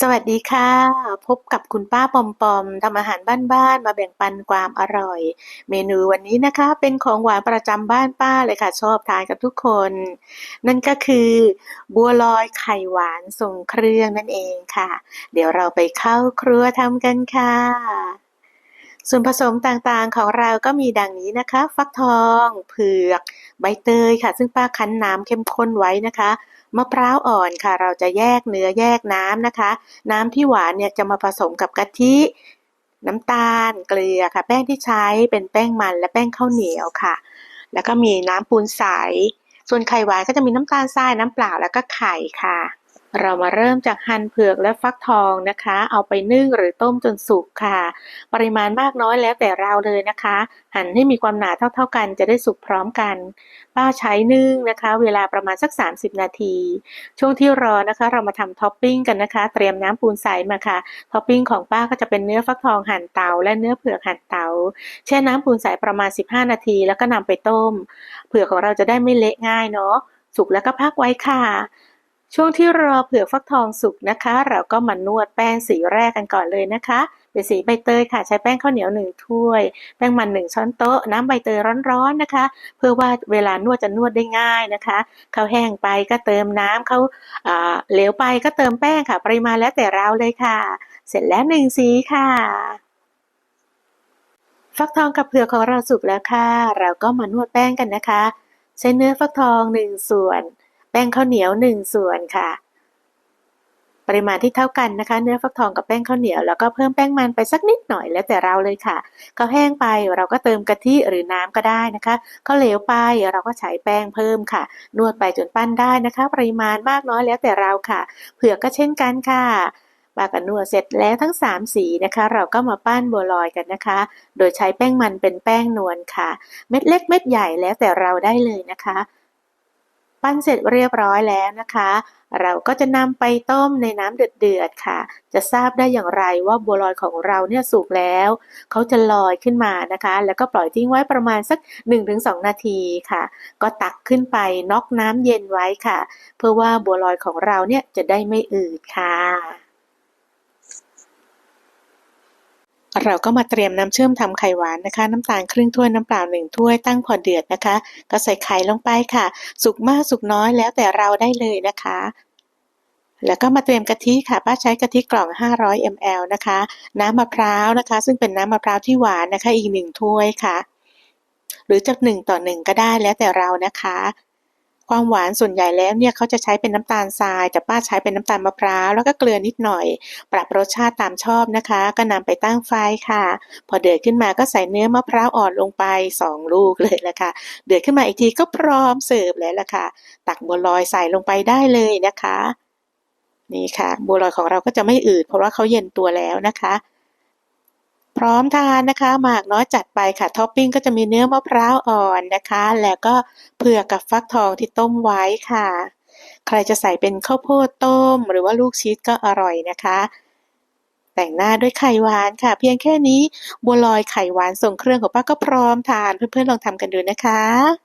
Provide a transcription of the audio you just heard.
สวัสดีค่ะ พบกับคุณป้าปอมปอมทำอาหารบ้านๆมาแบ่งปันความอร่อย เมนูวันนี้นะคะ เป็นของหวานประจำบ้านป้าเลยค่ะ ชอบทานกันทุกคน นั่นก็คือ บัวลอยไข่หวานทรงเครื่องนั่นเองค่ะ เดี๋ยวเราไปเข้าครัวทำกันค่ะ ส่วนผสมต่างๆของเราก็มีดังนี้นะคะ ฟักทอง เผือก ใบเตยค่ะ ซึ่งป้าคั้นน้ำเข้มข้นไว้นะคะ มะพร้าวอ่อนค่ะ เราจะแยกเนื้อแยกน้ำนะคะ น้ำที่หวานเนี่ยจะมาผสมกับกะทิน้ำตาลเกลือค่ะ แป้งที่ใช้เป็นแป้งมันและแป้งข้าวเหนียวค่ะ แล้วก็มีน้ำปูนใส ส่วนไข่หวานก็จะมีน้ำตาลทรายน้ำเปล่าแล้วก็ไข่ค่ะ เรามาเริ่มจากหั่นเผือกและฟักทองนะคะ เอาไปนึ่งหรือต้มจนสุกค่ะ ปริมาณมากน้อยแล้วแต่เราเลยนะคะ หั่นให้มีความหนาเท่า ๆ กันจะได้สุกพร้อมกัน ป้าใช้นึ่งนะคะ เวลาประมาณสัก 30 นาที ช่วงที่รอนะคะ เรามาทำท็อปปิ้งกันนะคะ เตรียมน้ำปูนใสมาค่ะ ท็อปปิ้งของป้าก็จะเป็นเนื้อฟักทองหั่นเตา และเนื้อเผือกหั่นเตา แช่น้ำปูนใสประมาณ 15 นาที แล้วก็นำไปต้ม เผือกของเราจะได้ไม่เละง่ายเนาะสุกแล้วก็พักไว้ค่ะ ช่วงที่รอเผือกฟักทองสุกนะคะ เราก็มานวดแป้งสีแรกกันก่อนเลยนะคะเป็นสีใบเตยค่ะ ใช้แป้งข้าวเหนียวหนึ่งถ้วย แป้งมันหนึ่งช้อนโต๊ะ น้ำใบเตยร้อนๆนะคะ เพื่อว่าเวลานวดจะนวดได้ง่ายนะคะข้าวแห้งไปก็เติมน้ำเขาเหลวไปก็เติมแป้งค่ะ ปริมาณแล้วแต่เราเลยค่ะ เสร็จแล้วหนึ่งสีค่ะฟักทองกับเผือกของเราสุกแล้วค่ะ เราก็มานวดแป้งกันนะคะ ใช้เนื้อฟักทองหนึ่งส่วน แป้งข้าวเหนียวหนึ่งส่วนค่ะ ปริมาณที่เท่ากันนะคะ เนื้อฟักทองกับแป้งข้าวเหนียวแล้วก็เพิ่มแป้งมันไปสักนิดหน่อยแล้วแต่เราเลยค่ะข้าวแห้งไปเราก็เติมกะทิหรือน้ำก็ได้นะคะข้าวเหลวไปเราก็ใช้แป้งเพิ่มค่ะ นวดไปจนปั้นได้นะคะ ปริมาณมากน้อยแล้วแต่เราค่ะ เผือกก็เช่นกันค่ะปากันนวดเสร็จแล้วทั้ง 3 สีนะคะ เราก็มาปั้นบัวลอยกันนะคะ โดยใช้แป้งมันเป็นแป้งนวลค่ะ เม็ดเล็กเม็ดใหญ่แล้วแต่เราได้เลยนะคะ ปั้นเสร็จเรียบร้อยแล้วนะคะ เราก็จะนำไปต้มในน้ำเดือดๆค่ะ จะทราบได้อย่างไรว่าบัวลอยของเราเนี่ยสุกแล้ว เขาจะลอยขึ้นมานะคะ แล้วก็ปล่อยทิ้งไว้ประมาณสัก 1-2 นาทีค่ะ ก็ตักขึ้นไปน็อกน้ำเย็นไว้ค่ะ เพื่อว่าบัวลอยของเราเนี่ยจะได้ไม่อืดค่ะ เราก็มาเตรียมน้ำเชื่อมทำไข่หวานนะคะ น้ำตาลครึ่งถ้วยน้ำเปล่าหนึ่งถ้วยตั้งพอเดือดนะคะ ก็ใส่ไข่ลงไปค่ะ สุกมากสุกน้อยแล้วแต่เราได้เลยนะคะ แล้วก็มาเตรียมกะทิค่ะ ป้าใช้กะทิกล่อง 500 ml นะคะ น้ำมะพร้าวนะคะ ซึ่งเป็นน้ำมะพร้าวที่หวานนะคะ อีกหนึ่งถ้วยค่ะ หรือจากหนึ่งต่อหนึ่งก็ได้แล้วแต่เรานะคะ ความหวานส่วนใหญ่แล้วเนี่ยเขาจะใช้เป็นน้ำตาลทราย แต่ป้าใช้เป็นน้ำตาลมะพร้าวแล้วก็เกลือนิดหน่อย ปรับรสชาติตามชอบนะคะ ก็นำไปตั้งไฟค่ะ พอเดือดขึ้นมาก็ใส่เนื้อมะพร้าวอ่อนลงไป 2 ลูกเลยละค่ะ เดือดขึ้นมาอีกทีก็พร้อมเสิร์ฟแล้วละค่ะ ตักบัวลอยใส่ลงไปได้เลยนะคะ นี่ค่ะ บัวลอยของเราก็จะไม่อืดเพราะว่าเขาเย็นตัวแล้วนะคะ พร้อมทานนะคะหมากน้อยจัดไปค่ะท็อปปิ้งก็จะมีเนื้อมะพร้าวอ่อนนะคะ แล้วก็เผือกกับฟักทองที่ต้มไว้ค่ะ ใครจะใส่เป็นข้าวโพดต้ม หรือว่าลูกชีสก็อร่อยนะคะ แต่งหน้าด้วยไข่หวานค่ะ เพียงแค่นี้บัวลอยไข่หวานส่งเครื่องของป้าก็พร้อมทานเพื่อนๆลองทำกันดูนะคะ